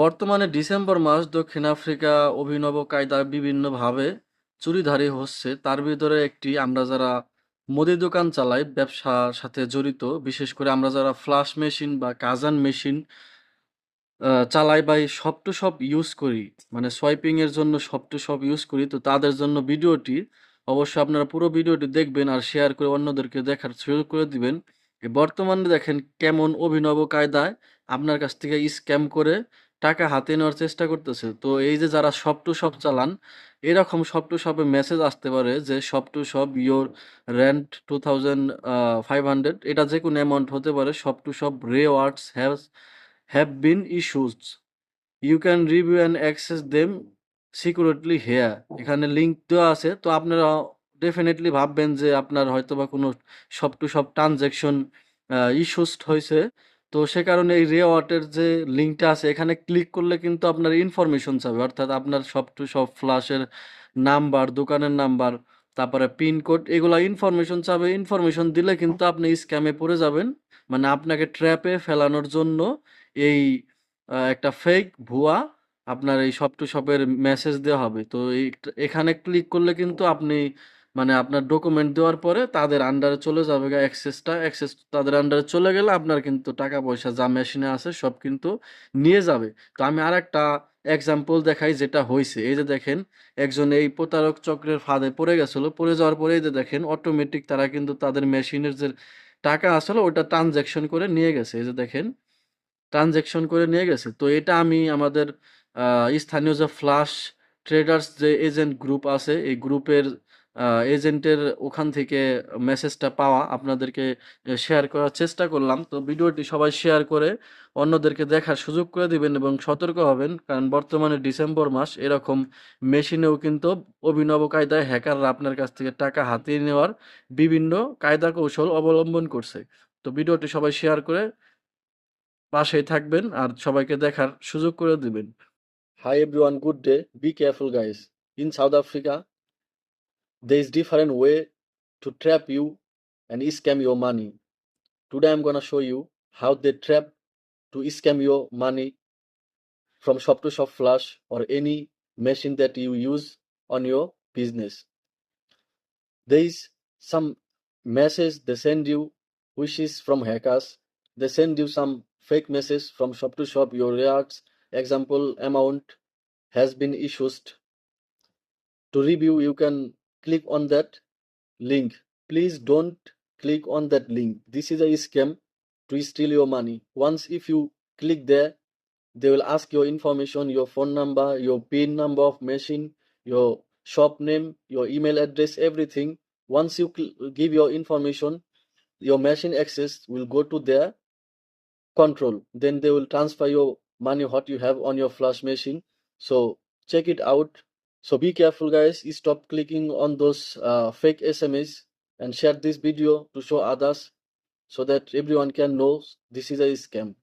বর্তমানে ডিসেম্বর মাস দক্ষিণ আফ্রিকা অভিনব কায়দায় বিভিন্নভাবে চুরিধারি হচ্ছে। তার ভিতরে একটি আমরা যারা মুদি দোকান চালাই, ব্যবসার সাথে জড়িত, বিশেষ করে আমরা যারা ফ্লাশ মেশিন বা কাজান মেশিন চালাই বা শপ টু শপ ইউজ করি, মানে সোয়াইপিংয়ের জন্য শপ টু শপ ইউজ করি। তো তাদের জন্য ভিডিওটি অবশ্যই আপনারা পুরো ভিডিওটি দেখবেন আর শেয়ার করে অন্যদেরকে দেখার সুযোগ করে দিবেন। বর্তমানে দেখেন কেমন অভিনব কায়দায় আপনার কাছ থেকে স্ক্যাম করে টাকা হাতিয়ে নেওয়ার চেষ্টা করতেছে। তো এই যে যারা শপ টু শপ চালান, এরকম শপ টু শপে মেসেজ আসতে পারে যে shop to shop your rent 2000 আ 500 এটা যেকোনো অ্যামাউন্ট হতে পারে। Shop to shop rewards have have been issued. You can review and access them secretly here এখানে লিঙ্ক দেওয়া আছে। তো আপনারা ডেফিনেটলি ভাববেন যে আপনার হয়তো বা কোনো shop to shop transaction uh issues হইছে। তো সে কারণে এই রিওয়ার্ড এর যে লিঙ্কটা আছে এখানে ক্লিক করলে কিন্তু আপনার ইনফরমেশন চাবে। অর্থাৎ আপনার সব টু শপ ফ্ল্যাশের নাম্বার, দোকানের নাম্বার, তারপরে পিনকোড এগুলো ইনফরমেশন চাবে। ইনফরমেশন দিলে কিন্তু আপনি স্ক্যামে পড়ে যাবেন। মানে আপনাকে ট্র্যাপে ফেলানোর জন্য এই একটা ফেক ভুয়া আপনার এই শপ টু শপের মেসেজ দেওয়া হবে। তো এখানে ক্লিক করলে কিন্তু আপনি মানে আপনার ডকুমেন্ট দেওয়ার পরে তাদের আন্ডারে চলে যাবে গা অ্যাক্সেসটা। অ্যাক্সেস তাদের আন্ডারে চলে গেলে আপনার কিন্তু টাকা-পয়সা যা মেশিনে আছে সব কিন্তু নিয়ে যাবে। তো আমি আরেকটা এক্সাম্পল দেখাই যেটা হয়েছে এই যে দেখেন, একজন এই প্রতারক চক্রের ফাঁদে পড়ে গেছিল। পড়ে যাওয়ার পরে এই যে দেখেন অটোমেটিক তারা কিন্তু তাদের মেশিনের যে টাকা আসলে ওটা ট্রানজ্যাকশন করে নিয়ে গেছে। এই যে দেখেন ট্রানজ্যাকশন করে নিয়ে গেছে। তো এটা আমি আমাদের স্থানীয় যে ফ্লাশ ট্রেডার্স যে এজেন্ট গ্রুপ আছে, এই গ্রুপের এজেন্টের ওখান থেকে মেসেজটা পাওয়া আপনাদেরকে শেয়ার করার চেষ্টা করলাম। তো ভিডিওটি সবাই শেয়ার করে অন্যদেরকে দেখার সুযোগ করে দিবেন এবং সতর্ক হবেন। কারণ বর্তমানে ডিসেম্বর মাস এরকম মেশিনেও কিন্তু অভিনব কায়দায় হ্যাকাররা আপনার কাছ থেকে টাকা হাতিয়ে নেওয়ার বিভিন্ন কায়দা কৌশল অবলম্বন করছে। তো ভিডিওটি সবাই শেয়ার করে পাশেই থাকবেন আর সবাইকে দেখার সুযোগ করে দিবেন। Hi everyone, good day be careful guys in south Africa, there is different way to trap you and scam your money. Today I'm gonna show you how they trap to scam your money from shop to shop flash or any machine that you use on your business. There is some message they send you which is from hackers. They send you some fake message from shop to shop your reacts example amount has been issued. To review you can click on that link. Please don't click on that link. This is a scam to steal your money. Once if you click there, they will ask your information, your phone number, your PIN number of machine, your shop name, your email address, everything. Once you give your information, your machine access will go to their control. Then they will transfer your money what you have on your flash machine. So check it out. So be careful, guys. Stop clicking on those uh, fake SMS and share this video to show others so that everyone can know this is a scam.